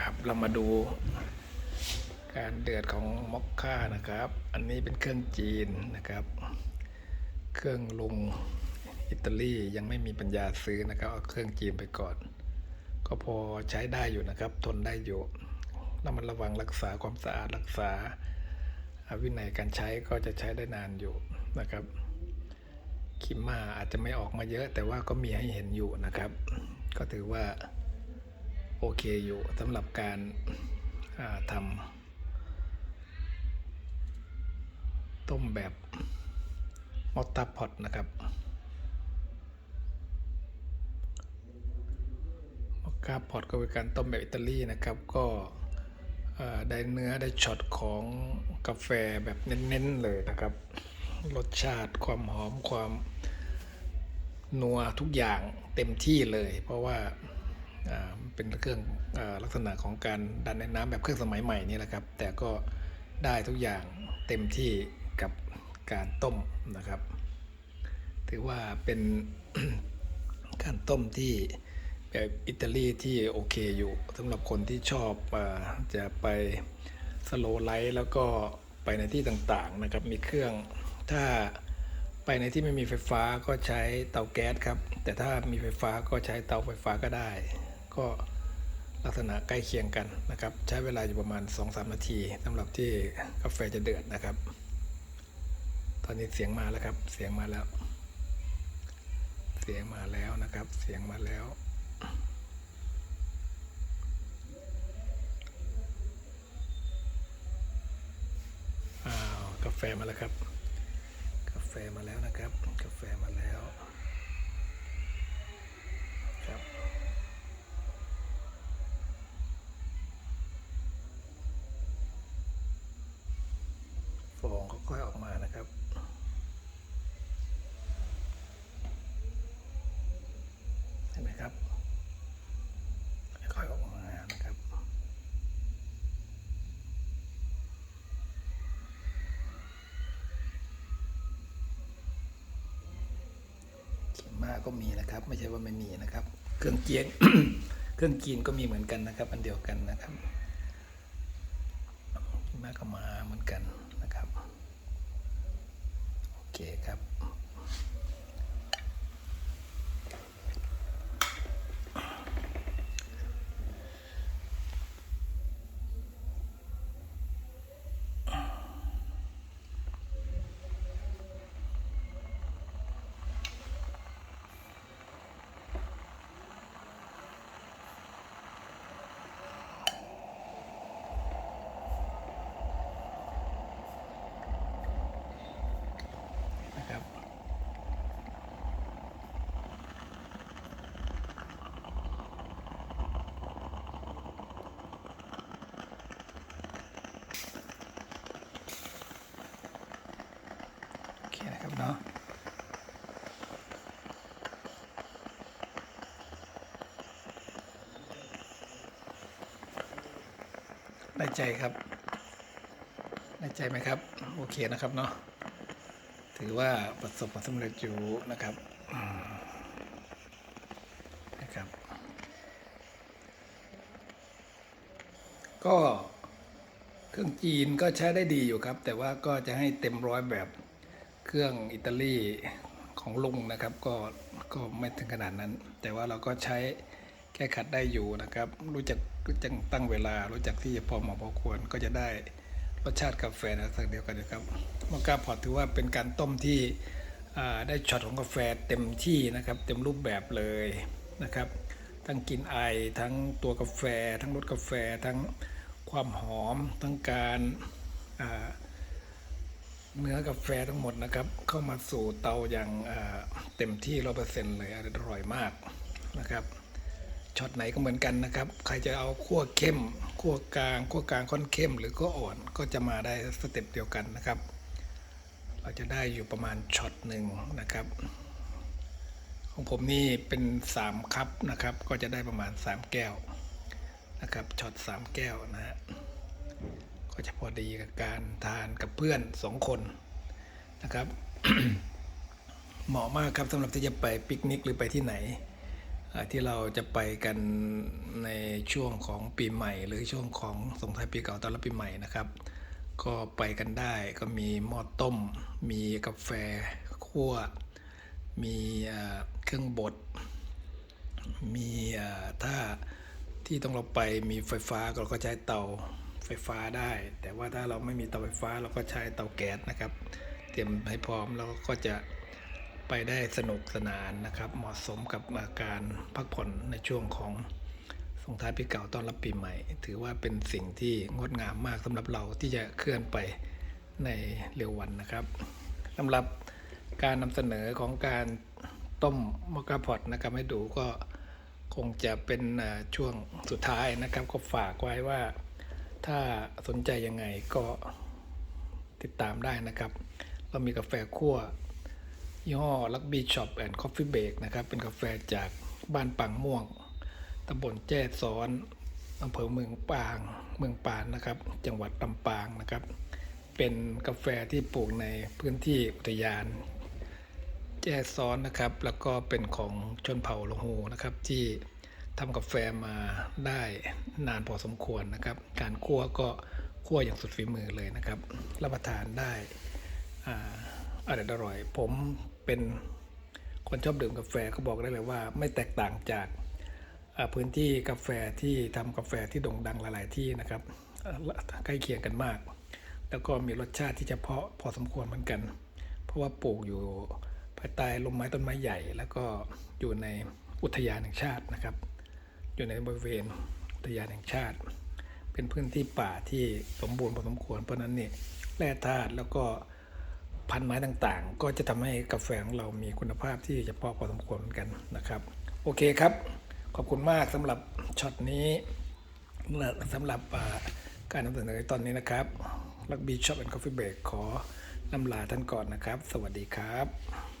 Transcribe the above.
ครับ เรามาดู การเดือดของมอคค่านะครับ อันนี้เป็นเครื่องจีนนะครับ เครื่องลงอิตาลียังไม่มีปัญญาซื้อนะครับเอาเครื่องจีนไปก่อน ก็พอใช้ได้อยู่นะครับ ทนได้อยู่แล้วมันระวังรักษาความสะอาดรักษาวินัยการใช้ก็จะใช้ได้นานอยู่นะครับคิมมาอาจจะไม่ออกมาเยอะ แต่ว่าก็มีให้เห็นอยู่นะครับ ก็ถือว่า โอเคอยู่สำหรับการาทำต้มแบบมอตตาพอตนะครับมอคคาพอตก็เป็นการต้มแบบอิตาลีนะครับ ก็ได้เนื้อได้ช็อตของกาแฟแบบเน้นๆเลยนะครับ รสชาติความหอมความนัวทุกอย่างเต็มที่เลย เพราะว่า เป็นเครื่องอลักษณะของการดันในน้ำแบบเครื่องสมัยใหม่นี่แหละครับ แต่ก็ได้ทุกอย่างเต็มที่กับการต้มนะครับ ถือว่าเป็นการต้มที่แบบอิตาลีที่โอเคอยู่สำหรับคนที่ชอบอจะไปสโลไลท์แล้วก็ไปในที่ต่างๆนะครับ มีเครื่องถ้าไปในที่ไม่มีไฟฟ้าก็ใช้เตาแก๊สครับ แต่ถ้ามีไฟฟ้าก็ใช้เตาไฟฟ้าก็ได้ ก็ลักษณะใกล้เคียงกันนะครับ ใช้เวลาอยู่ประมาณ 2-3 นาทีสำหรับที่กาแฟจะเดือดนะครับ ตอนนี้เสียงมาแล้วครับ เสียงมาแล้ว เสียงมาแล้วนะครับ เสียงมาแล้วอ้าวกาแฟมาแล้วครับ กาแฟมาแล้วนะครับ กาแฟมาแล้วครับ ค่อยออกมานะครับเห็นไหมครับค่อยออกมานะครับเขียมาก็มีนะครับ ไม่ใช่ว่าไม่มีนะครับ เครื่องเจียนเครื่องจีนก็มีเหมือนกันนะครับ อันเดียวกันนะครับขีมาก็มาเหมือนกัน เคครับนะครับ โอ เนะครับเนาะได้ใจครับได้ใจไหมครับ โอเคนะครับเนาะถือว่าประสบความสำเร็จอยู่นะครับนะครับ ก็เครื่องจีนก็ใช้ได้ดีอยู่ครับ แต่ว่าก็จะให้เต็มร้อยแบบ เครื่องอิตาลีของลุงนะครับ ก็ก็ไม่ถึงขนาดนั้น แต่ว่าเราก็ใช้แก้ขัดได้อยู่นะครับ รู้จักรู้จักตั้งเวลา รู้จักที่จะพอเหมาะพอควรก็จะได้รสชาติกาแฟนะสักเดียวกันนะครับมอคคาพอตถือว่าเป็นการต้มที่ได้ช็อตของกาแฟเต็มที่นะครับ เต็มรูปแบบเลยนะครับ ทั้งกลิ่นไอทั้งตัวกาแฟ ทั้งรสกาแฟ ทั้งความหอม ทั้งการอ่า เนื้อกาแฟทั้งหมดนะครับ เข้ามาสู่เตาอย่างเต็มที่ร้อเปอร์เซ็นต์เลยอร่อยมากนะครับช็อตไหนก็เหมือนกันนะครับ ใครจะเอาขั้วเข้มขั้วกลางขั้วกลางค่อนเข้ม หรือขั้วอ่อนก็จะมาได้สเต็ปเดียวกันนะครับ เราจะได้อยู่ประมาณช็อตหนึ่งนะครับ ของผมนี่เป็น 3 คัพนะครับ ก็จะได้ประมาณ 3 แก้วนะครับช็อต3 แก้วนะฮะ ก็จะพอดีกับการทานกับเพื่อน2คนนะครับเหมาะมากครับสำหรับที่จะไปปิกนิกหรือไปที่ไหน ที่เราจะไปกันในช่วงของปีใหม่ หรือช่วงของสงท้ายปีเก่าตอนรับปีใหม่นะครับ ก็ไปกันได้ก็มีหม้อต้ม มีกาแฟคั่ว มีเครื่องบด มีถ้าที่ต้องเราไปมีไฟฟ้าเราก็ใช้เตา ไฟฟ้าได้ แต่ว่าถ้าเราไม่มีเตาไฟฟ้าเราก็ใช้เตาแก๊สนะครับ เตรียมให้พร้อมแล้วก็จะไปได้สนุกสนานนะครับ เหมาะสมกับอาการพักผ่อนในช่วงของส่งท้ายปีเก่าต้อนรับปีใหม่ ถือว่าเป็นสิ่งที่งดงามมากสำหรับเราที่จะเคลื่อนไปในเร็ววันนะครับสำหรับการนำเสนอของการต้มมอคคาพอตนะครับให้ดูก็คงจะเป็นช่วงสุดท้ายนะครับ ก็ฝากไว้ว่า ถ้าสนใจยังไงก็ติดตามได้นะครับ เรามีกาแฟคั่วยี่ห้อลักบี้ช็อปแอนด์คอฟฟี่เบกนะครับ เป็นกาแฟจากบ้านปังม่วงตำบลแจ้ซ้อนอำเภอเมืองปาง เมืองปานนะครับ จังหวัดลำปางนะครับ เป็นกาแฟที่ปลูกในพื้นที่อุทยาน แจ้ซ้อนนะครับ แล้วก็เป็นของชนเผ่าลงหูนะครับที่ ทำกาแฟมาได้นานพอสมควรนะครับ การคั่วก็คั่วอย่างสุดฝีมือเลยนะครับ รับประทานได้อ่าอร่อยอร่อย ผมเป็นคนชอบดื่มกาแฟก็บอกได้เลยว่า ไม่แตกต่างจากาพื้นที่กาแฟที่ทำกาแฟที่โด่งดังหลาย ๆ ที่นะครับใกล้เคียงกันมาก แล้วก็มีรสชาติที่เฉพาะพอสมควรเหมือนกัน เพราะว่าปลูกอยู่ภายใต้ลมไม้ต้นไม้ใหญ่ แล้วก็อยู่ในอุทยานแห่งชาตินะครับ อยู่ในบริเวณอุทยานแห่งชาติ เป็นพื้นที่ป่าที่สมบูรณ์พอสมควรเพราะนั้นเนี่ยแร่ธาตุแล้วก็พันไม้ต่างๆ ก็จะทำให้กาแฟของเรามีคุณภาพที่เฉพาะพอสมควรเหมือนกันนะครับ โอเคครับ ขอบคุณมากสำหรับช็อตนี้และสำหรับการนำเสนอตอนนี้นะครับลักบีช็อปแอนด์คอฟฟี่เบรกขอนำลาท่านก่อนนะครับ สวัสดีครับ